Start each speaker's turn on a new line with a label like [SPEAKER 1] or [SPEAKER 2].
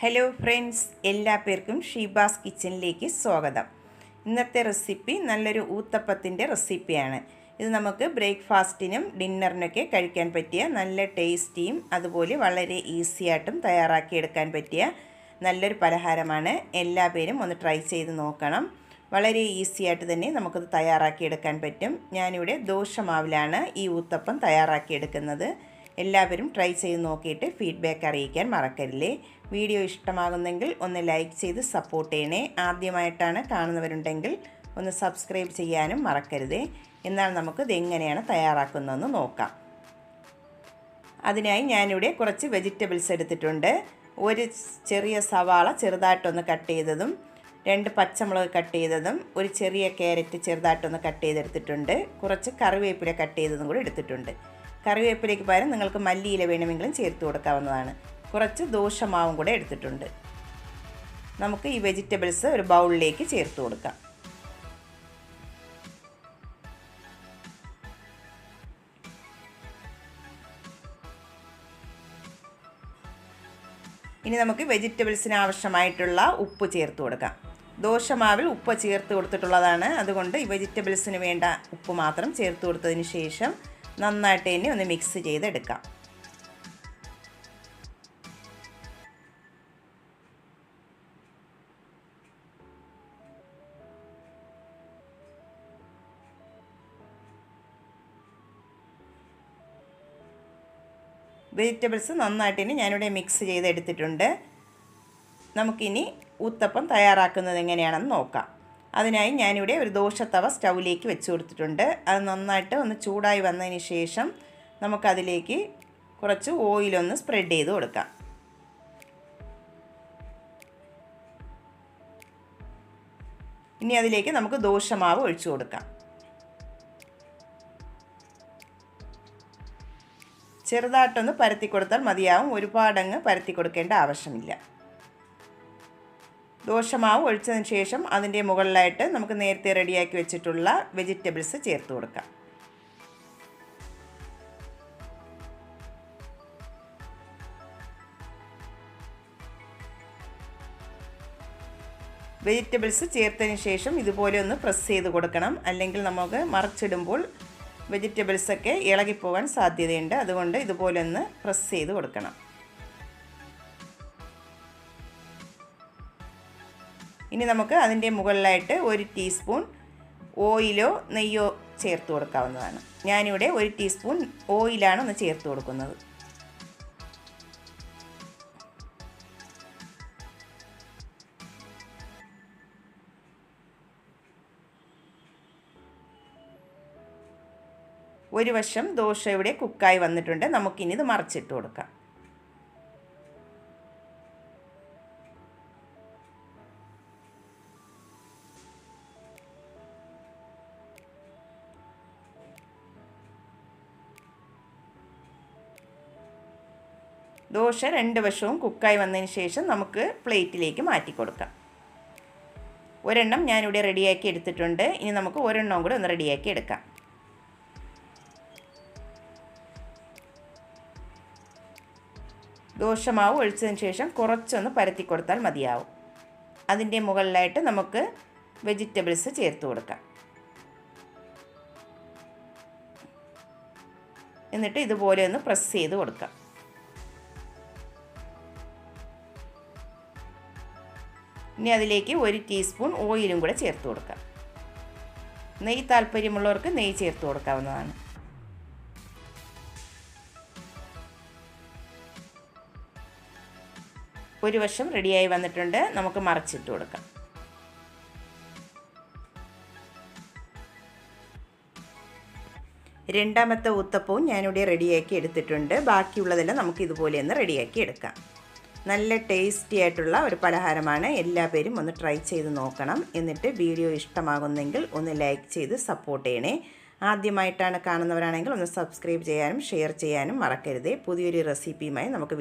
[SPEAKER 1] Hello friends എല്ലാ പേർക്കും ഷീബാസ് കിച്ചണിലേക്ക് സ്വാഗതം. ഇന്നത്തെ റെസിപ്പി നല്ലൊരു ഊത്തപ്പത്തിന്റെ റെസിപ്പിയാണ് ഇത് നമുക്ക് ബ്രേക്ക്ഫാസ്റ്റിനും ഡിന്നറിനൊക്കെ കഴിക്കാൻ പറ്റിയ നല്ല ടേസ്റ്റിയും അതുപോലെ വളരെ ഈസി ആയിട്ടും തയ്യാറാക്കിയെടുക്കാൻ പറ്റിയ നല്ലൊരു പലഹാരമാണ്. എല്ലാ പേരും ഒന്ന് ട്രൈ ചെയ്ത് നോക്കണം. വളരെ ഈസി ആയിട്ട് തന്നെ നമുക്കത് തയ്യാറാക്കിയെടുക്കാൻ പറ്റും. ഞാനിവിടെ ദോശമാവിലാണ് ഈ ഊത്തപ്പം തയ്യാറാക്കിയെടുക്കുന്നത്. എല്ലാവരും ട്രൈ ചെയ്ത് നോക്കിയിട്ട് ഫീഡ്ബാക്ക് അറിയിക്കാൻ മറക്കരുതേ. വീഡിയോ ഇഷ്ടമാകുന്നെങ്കിൽ ഒന്ന് ലൈക്ക് ചെയ്ത് സപ്പോർട്ട് ചെയ്യണേ. ആദ്യമായിട്ടാണ് കാണുന്നവരുണ്ടെങ്കിൽ ഒന്ന് സബ്സ്ക്രൈബ് ചെയ്യാനും മറക്കരുതേ. എന്നാൽ നമുക്ക് ഇതെങ്ങനെയാണ് തയ്യാറാക്കുന്നതെന്ന് നോക്കാം. അതിനായി ഞാനിവിടെ കുറച്ച് വെജിറ്റബിൾസ് എടുത്തിട്ടുണ്ട്. ഒരു ചെറിയ സവാള ചെറുതായിട്ടൊന്ന് കട്ട് ചെയ്തതും രണ്ട് പച്ചമുളക് കട്ട് ചെയ്തതും ഒരു ചെറിയ ക്യാരറ്റ് ചെറുതായിട്ടൊന്ന് കട്ട് ചെയ്തെടുത്തിട്ടുണ്ട്. കുറച്ച് കറിവേപ്പില കട്ട് ചെയ്തതും കൂടി എടുത്തിട്ടുണ്ട്. കറിവേപ്പിലേക്ക് പകരം നിങ്ങൾക്ക് മല്ലിയില വേണമെങ്കിലും ചേർത്ത് കൊടുക്കാവുന്നതാണ്. കുറച്ച് ദോശമാവും കൂടെ എടുത്തിട്ടുണ്ട്. നമുക്ക് ഈ വെജിറ്റബിൾസ് ഒരു ബൗളിലേക്ക് ചേർത്ത് കൊടുക്കാം. ഇനി നമുക്ക് വെജിറ്റബിൾസിന് ആവശ്യമായിട്ടുള്ള ഉപ്പ് ചേർത്ത് കൊടുക്കാം. ദോശമാവിൽ ഉപ്പ് ചേർത്ത് കൊടുത്തിട്ടുള്ളതാണ്. അതുകൊണ്ട് ഈ വെജിറ്റബിൾസിന് വേണ്ട ഉപ്പ് മാത്രം ചേർത്ത് കൊടുത്തതിന് ശേഷം നന്നായിട്ട് തന്നെ ഒന്ന് മിക്സ് ചെയ്തെടുക്കാം. വെജിറ്റബിൾസ് നന്നായിട്ട് തന്നെ ഞാനിവിടെ മിക്സ് ചെയ്തെടുത്തിട്ടുണ്ട്. നമുക്കിനി ഊത്തപ്പം തയ്യാറാക്കുന്നത് എങ്ങനെയാണെന്ന് നോക്കാം. അതിനായി ഞാനിവിടെ ഒരു ദോശത്തവ സ്റ്റൗവിലേക്ക് വെച്ച് കൊടുത്തിട്ടുണ്ട്. അത് നന്നായിട്ട് ഒന്ന് ചൂടായി വന്നതിന് ശേഷം നമുക്കതിലേക്ക് കുറച്ച് ഓയിലൊന്ന് സ്പ്രെഡ് ചെയ്ത് കൊടുക്കാം. ഇനി അതിലേക്ക് നമുക്ക് ദോശമാവ് ഒഴിച്ചു കൊടുക്കാം. ചെറുതായിട്ടൊന്ന് പരത്തി കൊടുത്താൽ മതിയാവും. ഒരുപാടങ്ങ് പരത്തി കൊടുക്കേണ്ട ആവശ്യമില്ല. ദോശമാവ് ഒഴിച്ചതിന് ശേഷം അതിന്റെ മുകളിലായിട്ട് നമുക്ക് നേരത്തെ റെഡിയാക്കി വെച്ചിട്ടുള്ള വെജിറ്റബിൾസ് ചേർത്ത് കൊടുക്കാം. വെജിറ്റബിൾസ് ചേർത്തതിന് ശേഷം ഇതുപോലെ ഒന്ന് പ്രസ് ചെയ്ത് കൊടുക്കണം. അല്ലെങ്കിൽ നമുക്ക് മറച്ചിടുമ്പോൾ വെജിറ്റബിൾസൊക്കെ ഇളകിപ്പോകാൻ സാധ്യതയുണ്ട്. അതുകൊണ്ട് ഇതുപോലെ ഒന്ന് പ്രസ് ചെയ്ത് കൊടുക്കണം. ഇനി നമുക്ക് അതിന്റെ മുകളിലായിട്ട് ഒരു ടീസ്പൂൺ ഓയിലോ നെയ്യോ ചേർത്ത് കൊടുക്കാവുന്നതാണ്. ഞാനിവിടെ ഒരു ടീസ്പൂൺ ഓയിലാണ് ഒന്ന് ചേർത്ത് കൊടുക്കുന്നത്. ഒരു വശം ദോശ ഇവിടെ കുക്കായി വന്നിട്ടുണ്ട്. നമുക്കിനി ഇത് മറിച്ചിട്ട് കൊടുക്കാം. ദോശ രണ്ട് വശവും കുക്കായി വന്നതിന് ശേഷം നമുക്ക് പ്ലേറ്റിലേക്ക് മാറ്റി കൊടുക്കാം. ഒരെണ്ണം ഞാനിവിടെ റെഡിയാക്കി എടുത്തിട്ടുണ്ട്. ഇനി നമുക്ക് ഒരെണ്ണവും കൂടെ ഒന്ന് റെഡിയാക്കി എടുക്കാം. ദോശമാവ് ഒഴിച്ചതിന് ശേഷം കുറച്ചൊന്ന് പരത്തി കൊടുത്താൽ മതിയാവും. അതിന്റെ മുകളിലായിട്ട് നമുക്ക് വെജിറ്റബിൾസ് ചേർത്ത് കൊടുക്കാം. എന്നിട്ട് ഇതുപോലെ ഒന്ന് പ്രസ് ചെയ്ത് കൊടുക്കാം. ഇനി അതിലേക്ക് ഒരു ടീസ്പൂൺ ഓയിലും കൂടെ ചേർത്ത് കൊടുക്കാം നെയ്യ് താല്പര്യമുള്ളവർക്ക് നെയ്യ് ചേർത്ത് കൊടുക്കാവുന്നതാണ്. ഒരു വശം റെഡിയായി വന്നിട്ടുണ്ട്. നമുക്ക് മറച്ചിട്ട് കൊടുക്കാം. രണ്ടാമത്തെ ഊത്തപ്പവും ഞാനിവിടെ റെഡിയാക്കി എടുത്തിട്ടുണ്ട്. ബാക്കിയുള്ളതെല്ലാം നമുക്ക് ഇതുപോലെ ഒന്ന് റെഡിയാക്കി എടുക്കാം. നല്ല ടേസ്റ്റി ആയിട്ടുള്ള ഒരു പലഹാരമാണ്. എല്ലാ പേരും ഒന്ന് ട്രൈ ചെയ്ത് നോക്കണം. എന്നിട്ട് വീഡിയോ ഇഷ്ടമാകുന്നെങ്കിൽ ഒന്ന് ലൈക്ക് ചെയ്ത് സപ്പോർട്ട് ചെയ്യണേ. ആദ്യമായിട്ടാണ് കാണുന്നവരാണെങ്കിൽ ഒന്ന് സബ്സ്ക്രൈബ് ചെയ്യാനും ഷെയർ ചെയ്യാനും മറക്കരുതേ. പുതിയൊരു റെസിപ്പിയുമായി നമുക്ക്